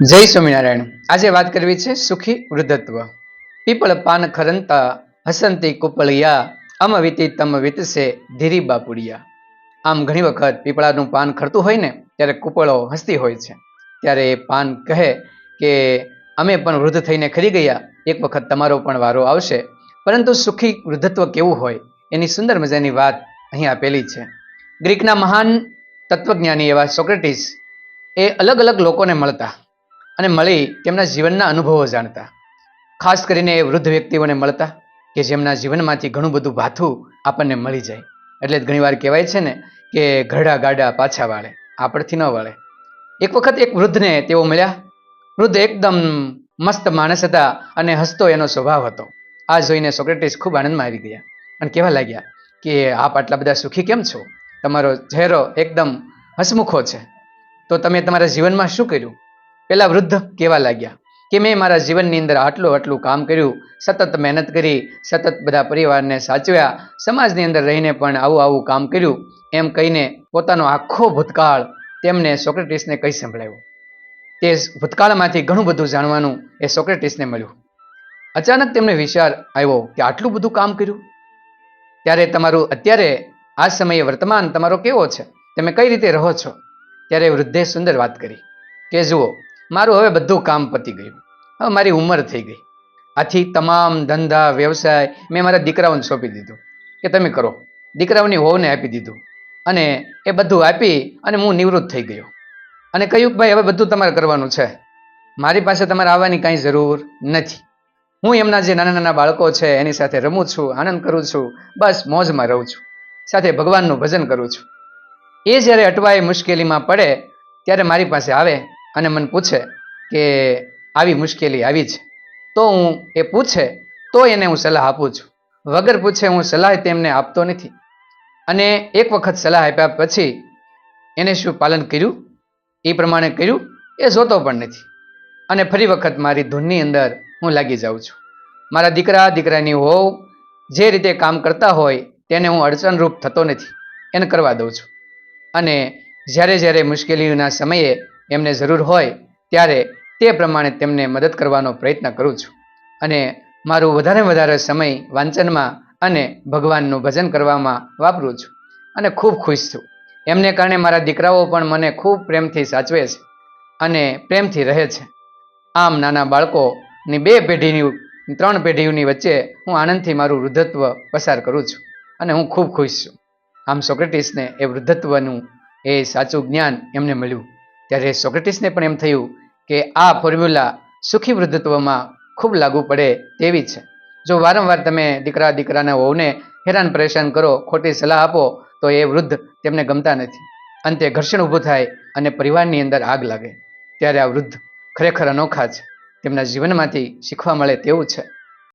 જય સ્વામિનારાયણ. આજે વાત કરવી છે સુખી વૃદ્ધત્વ. પીપળ, પાન, ખરંતા, હસંતી, કુપળિયા અમ વીતી તમ વીતશે ધીરી બાપુડિયા. આમ ઘણી વખત પીપળાનું પાન ખરતું હોય ને, ત્યારે કુપળો હસતી હોય છે. ત્યારે એ પાન કહે કે, અમે પણ વૃદ્ધ થઈને ખરી ગયા, એક વખત તમારો પણ વારો આવશે. પરંતુ સુખી વૃદ્ધત્વ કેવું હોય, એની સુંદર મજાની વાત અહીં આપેલી છે. ગ્રીકના મહાન તત્વજ્ઞાની એવા સોક્રેટિસ એ અલગ અલગ લોકોને મળતા. અને મળી તેમના જીવનના અનુભવો જાણતા. ખાસ કરીને એ વૃદ્ધ વ્યક્તિઓને મળતા કે જેમના જીવનમાંથી ઘણું બધું ભાથું આપણને મળી જાય. એટલે જ ઘણીવાર કહેવાય છે ને કે ઘરડા ગાડા પાછા વાળે આપણથી ન વળે. એક વખત એક વૃદ્ધને તેઓ મળ્યા. વૃદ્ધ એકદમ મસ્ત માણસ હતા અને હસતો એનો સ્વભાવ હતો. આ જોઈને સોક્રેટિસ ખૂબ આનંદમાં આવી ગયા અને કહેવા લાગ્યા કે આપ આટલા બધા સુખી કેમ છો? તમારો ચહેરો એકદમ હસમુખો છે. તો તમે તમારા જીવનમાં શું કર્યું? પેલા વૃદ્ધ કહેવા લાગ્યા? કે મેં મારા જીવનની અંદર આટલું આટલું કામ કર્યું, સતત મહેનત કરી, સતત બધા પરિવારને સાચવ્યા, સમાજની અંદર રહીને પણ આવું આવું કામ કર્યું, એમ કહીને પોતાનો આખો ભૂતકાળ તેમને સોક્રેટિસને કહી સંભળાવ્યો તે ભૂતકાળમાંથી ઘણું બધું જાણવાનું એ સોક્રેટિસને મળ્યું. અચાનક તેમને વિચાર આવ્યો કે આટલું બધું કામ કર્યું? ત્યારે તમારું અત્યારે આ સમયે વર્તમાન તમારો કેવો છે? તમે કઈ રીતે રહો છો? ત્યારે વૃદ્ધે સુંદર વાત કરી કે જુઓ મારું હવે બધું કામ પતી ગયું. હવે મારી ઉંમર થઈ ગઈ. આથી તમામ ધંધા, વ્યવસાય મેં મારા દીકરાઓને સોંપી દીધું કે તમે કરો. દીકરાઓની હોવને આપી દીધું. અને એ બધું આપી અને હું નિવૃત્ત થઈ ગયો. અને કહ્યું કે ભાઈ, હવે બધું તમારે કરવાનું છે. મારી પાસે તમારે આવવાની કાંઈ જરૂર નથી. હું એમના જે નાના નાના બાળકો છે, એની સાથે રમું છું, આનંદ કરું છું, બસ મોજમાં રહું છું. સાથે ભગવાનનું ભજન કરું છું. એ જ્યારે અટવાય મુશ્કેલીમાં પડે, ત્યારે મારી પાસે આવે અને મને પૂછે કે આવી મુશ્કેલી આવી છે. તો હું એ પૂછે તો એને હું સલાહ આપું છું. વગર પૂછે, હું સલાહ તેમને આપતો નથી. અને એક વખત સલાહ આપ્યા પછી એને શું પાલન કર્યું? એ પ્રમાણે કર્યું, એ જોતો પણ નથી. અને ફરી વખત મારી ધૂનની અંદર હું લાગી જાઉં છું. મારા દીકરા, દીકરાની હોવ, જે રીતે કામ કરતા હોય, તેને હું અડચણરૂપ થતો નથી. એને કરવા દઉં છું. અને જ્યારે જ્યારે મુશ્કેલીઓના સમયે એમને જરૂર હોય ત્યારે તે પ્રમાણે તેમને મદદ કરવાનો પ્રયત્ન કરું છું. અને મારું વધારે વધારે સમય વાંચનમાં અને ભગવાનનું ભજન કરવામાં વાપરું છું અને ખૂબ ખુશ છું. એમને કારણે મારા દીકરાઓ પણ મને ખૂબ પ્રેમથી સાચવે છે અને પ્રેમથી રહે છે. આમ નાના બાળકોની બે પેઢીની ત્રણ પેઢીઓની વચ્ચે હું આનંદથી મારું વૃદ્ધત્વ પસાર કરું છું અને હું ખૂબ ખુશ છું. આમ સોક્રેટિસને એ વૃદ્ધત્વનું એ સાચું જ્ઞાન એમને મળ્યું. ત્યારે સોક્રેટિસને પણ એમ થયું કે આ ફોર્મ્યુલા સુખી વૃદ્ધત્વમાં ખૂબ લાગુ પડે તેવી છે. જો વારંવાર તમે દીકરા દીકરાના વહુને હેરાન પરેશાન કરો, ખોટી સલાહ આપો, તો એ વૃદ્ધ તેમને ગમતા નથી. અંતે ઘર્ષણ ઊભું થાય અને પરિવારની અંદર આગ લાગે. ત્યારે આ વૃદ્ધ ખરેખર અનોખા છે. તેમના જીવનમાંથી શીખવા મળે તેવું છે.